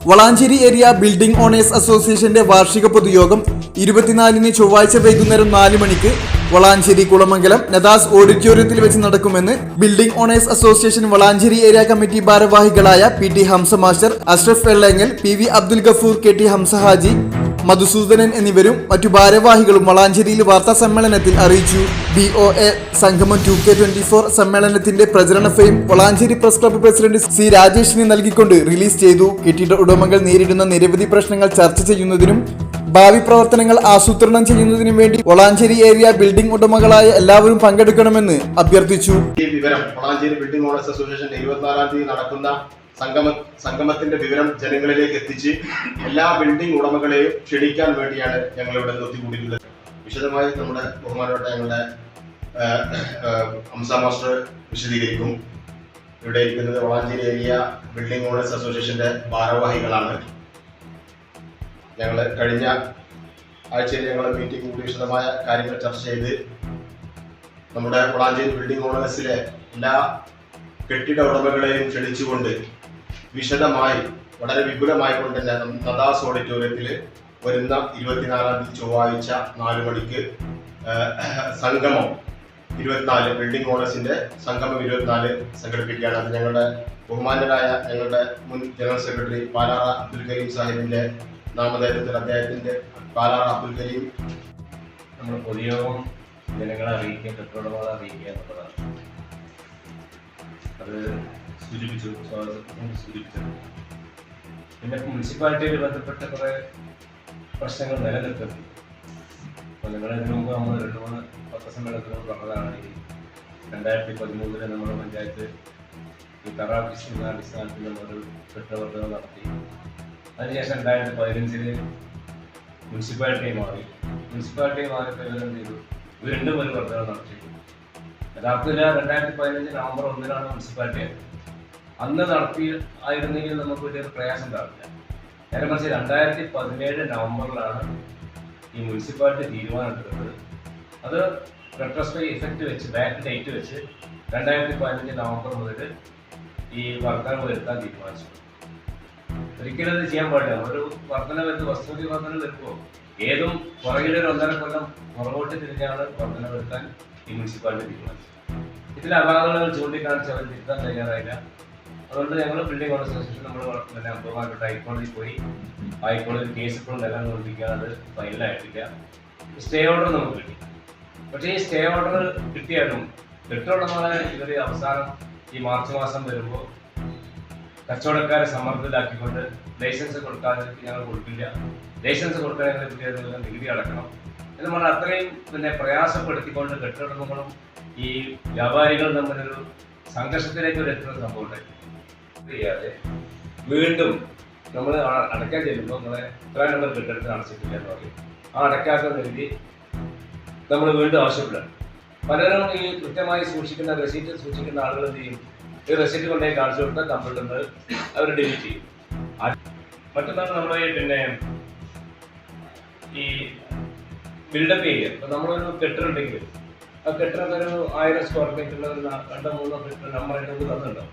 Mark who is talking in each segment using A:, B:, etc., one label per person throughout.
A: Valanchery area building owners അസോസിയേഷന്റെ വാർഷിക പൊതുയോഗം ഇരുപത്തിനാലിന് ചൊവ്വാഴ്ച വൈകുന്നേരം നാല് മണിക്ക് വളാഞ്ചേരി കുളമംഗലം നദാസ് ഓഡിറ്റോറിയത്തിൽ വെച്ച് നടക്കുമെന്ന് building owners association Valanchery area committee ഭാരവാഹികളായ P T Hamza master Ashraf Vellangal P V Abdul Gafoor K T Hamza Haji Madhusoodanan എന്നിവരും മറ്റു ഭാരവാഹികളും വളാഞ്ചേരിയിൽ വാർത്താ സമ്മേളനത്തിൽ അറിയിച്ചു. ബി ഒ എ സംഗമം ടു കെ ട്വന്റി ഫോർ സമ്മേളനത്തിന്റെ പ്രചരണ fame Valanchery press club president C രാജേഷിനെ നൽകിക്കൊണ്ട് റിലീസ് ചെയ്തു. കെട്ടിട ഉടമകൾ നേരിടുന്ന നിരവധി പ്രശ്നങ്ങൾ ചർച്ച ചെയ്യുന്നതിനും ഭാവി പ്രവർത്തനങ്ങൾ ആസൂത്രണം ചെയ്യുന്നതിനും വേണ്ടി വളാഞ്ചേരി ഏരിയ ബിൽഡിംഗ് ഉടമകളായ എല്ലാവരും പങ്കെടുക്കണമെന്ന് അഭ്യർത്ഥിച്ചു.
B: ഈ വിവരം വളാഞ്ചേരി ബിൽഡിംഗ് ഓണേഴ്സ് അസോസിയേഷൻ ഇരുപത്തിനാലാം തീയതി നടക്കുന്ന സംഗമ സംഗമത്തിന്റെ വിവരം ജനങ്ങളിലേക്ക് എത്തിച്ച് എല്ലാ ബിൽഡിംഗ് ഉടമകളെയും ക്ഷണിക്കാൻ വേണ്ടിയാണ് ഞങ്ങൾ ഇവിടെ നിർത്തിക്കൂടിയിരുന്നത് വിശദമായി നമ്മുടെ ബഹുമാനപ്പെട്ട ഞങ്ങളുടെ ആ, മാസ്റ്റർ വിശദീകരിക്കും. ഇവിടെ ഇരിക്കുന്നത് വളാഞ്ചേരി ഏരിയ ബിൽഡിംഗ് ഓണേഴ്സ് അസോസിയേഷന്റെ ഭാരവാഹികളാണ്. ഞങ്ങൾ കഴിഞ്ഞ ആഴ്ചയിൽ ഞങ്ങൾ മീറ്റിംഗ് കൂടി വിശദമായ കാര്യങ്ങൾ ചർച്ച ചെയ്ത് നമ്മുടെ വളാഞ്ചേരി ബിൽഡിംഗ് ഓണേഴ്സിലെ എല്ലാ കെട്ടിട ഉടമകളെയും ക്ഷണിച്ചുകൊണ്ട് വിശദമായി വളരെ വിപുലമായി കൊണ്ട് തന്നെ നദാസ് ഓഡിറ്റോറിയത്തിൽ വരുന്ന ഇരുപത്തിനാലാം തീയതി ചൊവ്വാഴ്ച നാല് മണിക്ക് സംഗമം ഇരുപത്തിനാല് ബിൽഡിംഗ് ഓണേഴ്സിന്റെ സംഗമം ഇരുപത്തിനാല് സംഘടിപ്പിക്കുകയാണ്. അത് ഞങ്ങളുടെ ബഹുമാനരായ ഞങ്ങളുടെ മുൻ ജനറൽ സെക്രട്ടറി പാലാറ അബ്ദുൽ കരീം സാഹിബിന്റെ നാമധേയത്തിൽ അദ്ദേഹത്തിന്റെ പാലാറ അബ്ദുൽ കരീം.
C: നമ്മൾ പൊതുയോഗം ജനങ്ങളെ അറിയിക്കുക കെട്ടിടങ്ങളെ അറിയിക്കുക എന്നുള്ളതാണ്. അത് സൂചിപ്പിച്ചു. സൂചിപ്പിച്ചത് സൂചിപ്പിച്ചു പിന്നെ മുനിസിപ്പാലിറ്റിയിൽ ബന്ധപ്പെട്ട കുറേ പ്രശ്നങ്ങൾ നിലനിൽക്കുന്നു. അപ്പോൾ നിങ്ങൾ ഇതിനു മുമ്പ് നമ്മൾ രണ്ട് മൂന്ന് പത്രസമ്മേളനത്തിനോട് പറഞ്ഞതാണ് ഈ രണ്ടായിരത്തി പതിമൂന്നിൽ നമ്മുടെ പഞ്ചായത്ത് ഈ കറാഫീസിന്റെ അടിസ്ഥാനത്തിൽ ഒരു കെട്ടിടവർദ്ധനം നടത്തി. അതിനുശേഷം രണ്ടായിരത്തി പതിനഞ്ചിൽ മുനിസിപ്പാലിറ്റി മാറി. മുനിസിപ്പാലിറ്റി മാറിയപ്പോൾ ഇവരെന്ത് ചെയ്തു? വീണ്ടും ഒരു വർദ്ധന നടത്തി യഥാർത്ഥത്തിൽ രണ്ടായിരത്തി പതിനഞ്ച് നവംബർ ഒന്നിനാണ് മുനിസിപ്പാലിറ്റി അന്ന് നടത്തി ആയിരുന്നെങ്കിൽ നമുക്ക് വലിയൊരു പ്രയാസം ഉണ്ടാവില്ല. നേരെ മറിച്ച് രണ്ടായിരത്തി പതിനേഴ് നവംബറിലാണ് ഈ മുനിസിപ്പാലിറ്റി തീരുമാനം എടുക്കുന്നത് അത് റെട്രോസ്പെക്ട് ഇഫക്റ്റ് വെച്ച് ബാക്ക് ഡേറ്റ് വെച്ച് രണ്ടായിരത്തി പതിനഞ്ച് നവംബർ മുതൽ ഈ വർധനവ് വരുത്താൻ തീരുമാനിച്ചു. ഒരിക്കലും അത് ചെയ്യാൻ പാടില്ല. ഒരു വർധന വരുന്ന വസ്തുതി വർധന വരുമ്പോൾ ഏതും പുറകിൽ ഒരു ഒന്നര കൊല്ലം പുറകോട്ട് തിരിഞ്ഞാണ് വർധന വരുത്താൻ ഈ മുനിസിപ്പാലിറ്റി തീരുമാനിച്ചത്. ഇതിൽ അപാകതകൾ ചൂണ്ടിക്കാണിച്ച് അവർ തിരുത്താൻ തയ്യാറായില്ല. അതുകൊണ്ട് ഞങ്ങൾ ബിൽഡിംഗ് ഓണർ അസോസിയേഷൻ നമ്മൾ പിന്നെ അംഗമായിട്ട് ഹൈക്കോടതിയിൽ പോയി. ഹൈക്കോടതി കേസ് ഇപ്പോഴും നിലനിർത്തിക്കാൻ അത് ഫൈനലായിട്ടില്ല സ്റ്റേ ഓർഡർ നമുക്ക് കിട്ടി. പക്ഷേ ഈ സ്റ്റേ ഓർഡർ കിട്ടിയാലും കെട്ടുടമകളെ ഇവർ അവസാനം ഈ മാർച്ച് മാസം വരുമ്പോൾ കച്ചവടക്കാരെ സമ്മർദ്ദത്തിലാക്കിക്കൊണ്ട് ലൈസൻസ് കൊടുക്കാതെ ഞങ്ങൾ കൊടുക്കില്ല. ലൈസൻസ് കൊടുക്കാൻ ഞങ്ങൾ കിട്ടിയതിനുള്ള നികുതി അടക്കണം എന്ന് പറഞ്ഞാൽ അത്രയും പിന്നെ പ്രയാസപ്പെടുത്തിക്കൊണ്ട് കെട്ടിടങ്ങളും ഈ വ്യാപാരികൾ തമ്മിലൊരു സംഘർഷത്തിലേക്ക് ഒരു എത്തുന്ന സംഭവം ഉണ്ടായി. ചെയ്യാതെ വീണ്ടും നമ്മൾ അടയ്ക്കാൻ ചെല്ലുമ്പോൾ നമ്മളെ ഇത്ര നമ്പർ കെട്ടിടത്തിന് അടച്ചിട്ടില്ല എന്ന് പറയും. ആ അടയ്ക്കാത്ത നികുതി നമ്മൾ വീണ്ടും ആവശ്യപ്പെടും പലരും ഈ കൃത്യമായി സൂക്ഷിക്കുന്ന റെസീറ്റ് സൂക്ഷിക്കുന്ന ആളുകൾ എന്ത് ചെയ്യും? ഈ റെസീറ്റ് കൊണ്ടേ കാണിച്ചു കൊടുത്താൽ കമ്പ്യൂട്ടറിൽ അവർ ഡിലീറ്റ് ചെയ്യും. മറ്റൊന്നാണ് നമ്മൾ പിന്നെ ഈ ബിൽഡപ്പ് ചെയ്യുക ഇപ്പം നമ്മളൊരു ഉണ്ടെങ്കിൽ ആ കെട്ടിടം ഒരു ആയിരം സ്ക്വയർ ഫീറ്റുള്ള രണ്ടോ മൂന്നോ ഫീറ്റ് നമ്പർ നമുക്ക് തന്നിട്ടുണ്ടാവും.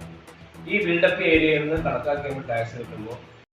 C: ഈ ബിൽഡപ്പ് ഏരിയയിൽ നിന്ന് കണക്കാക്കിയ ടാക്സ് കിട്ടുമ്പോൾ